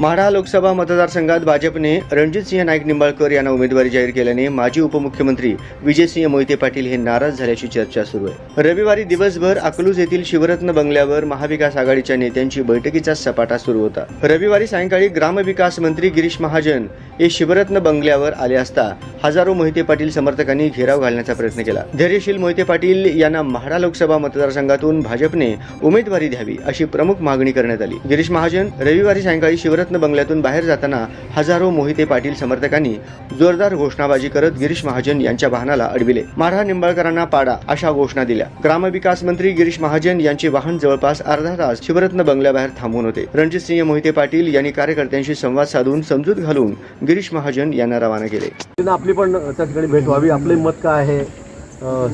माढा लोकसभा मतदारसंघात भाजपने रणजितसिंह नाईक निंबाळकर यांना उमेदवारी जाहीर केल्याने माजी उपमुख्यमंत्री विजयसिंह मोहिते पाटील हे नाराज झाल्याची चर्चा सुरू आहे. रविवारी दिवसभर अकलूज येथील शिवरत्न बंगल्यावर महाविकास आघाडीच्या नेत्यांची बैठकीचा सपाटा सुरू होता. रविवारी सायंकाळी ग्रामविकास मंत्री गिरीश महाजन हे शिवरत्न बंगल्यावर आले असता हजारो मोहिते पाटील समर्थकांनी घेराव घालण्याचा प्रयत्न केला. धैर्यशील मोहिते पाटील यांना म्हाडा लोकसभा मतदारसंघातून भाजपने उमेदवारी द्यावी अशी प्रमुख मागणी करण्यात आली. गिरीश महाजन रविवारी सायंकाळी शिवरत्न बंगल्यातून बाहेर जाताना हजारो मोहिते पाटील समर्थकांनी जोरदार घोषणाबाजी करत गिरीश महाजन यांच्या वाहनाला अडविले. माढा निंबाळकरांना पाडा अशा घोषणा दिल्या. ग्रामविकास मंत्री गिरीश महाजन यांचे वाहन जवळपास अर्धा तास शिवरत्न बंगल्याबाहेर थांबून होते. रणजितसिंह मोहिते पाटील यांनी कार्यकर्त्यांशी संवाद साधून समजूत घालून गिरीश महाजन यांना रवाना केले. तिनं आपली पण त्या ठिकाणी भेट व्हावी. आपले मत काय आहे?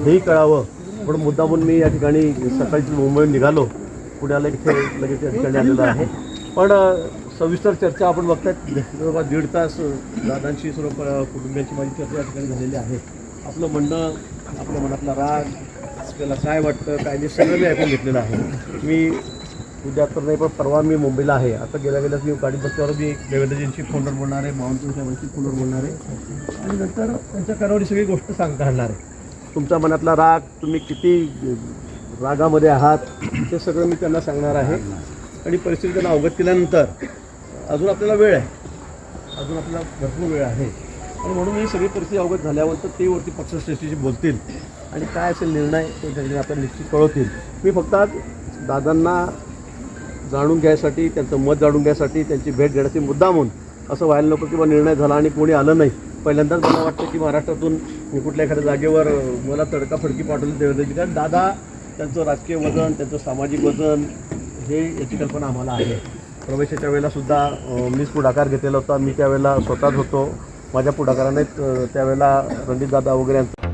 हेही कळावं. पण मुद्दामून मी या ठिकाणी सकाळी मुंबईहून निघालो. पुण्याला इथे लगेच या ठिकाणी आलेलो आहे. पण सविस्तर चर्चा आपण बघतायत. जवळपास दीड तास दादांशी सर्व कुटुंबियांची माझी चर्चा या ठिकाणी झालेली आहे. आपलं म्हणणं आपल्या मनातला राग आपल्याला काय वाटतं काय नाही सगळं मी ऐकून घेतलेलं आहे. मी उद्या तर नाही पण परवा मी मुंबईला आहे. आता गेल्या गेल्याच मी गाडी बसल्यावर मी देवेंद्रजींशी फोनवर बोलणार आहे बावनकुळे साहेबांशी फोनवर बोलणार आहे. आणि नंतर त्यांच्या कानावर सगळी गोष्ट सांग घालणार आहे. तुमच्या मनातला राग तुम्ही किती रागामध्ये आहात ते सगळं मी त्यांना सांगणार आहे. आणि परिस्थिती त्यांना अवगत केल्यानंतर अजून आपल्याला वेळ आहे. अजून आपल्याला भरपूर वेळ आहे. आणि म्हणून ही सगळी परिस्थिती अवगत झाल्यावर तर ते वरती पक्षश्रेष्ठीशी बोलतील. आणि काय असेल निर्णय ते त्यांनी आपल्याला निश्चित कळवतील. मी फक्त आज दादांना जाणून घ्यायसाठी त्यांचं मत जाणून घ्यायसाठी त्यांची भेट घेण्याची मुद्दा म्हणून असं व्हायला नको किंवा निर्णय झाला आणि कोणी आलं नाही. पहिल्यांदाच मला वाटतं की महाराष्ट्रातून मी कुठल्या एखाद्या जागेवर मला तडकाफडकी पाठवली देवेंद्रजी कारण दादा त्यांचं राजकीय वजन त्यांचं सामाजिक वजन हे याची कल्पना आम्हाला आहे. प्रवेशाच्या वेळेलासुद्धा मीच पुढाकार घेतलेला होता. मी त्यावेळेला स्वतःच होतो. माझ्या पुढाकाराने त्यावेळेला रणजितदादा वगैरे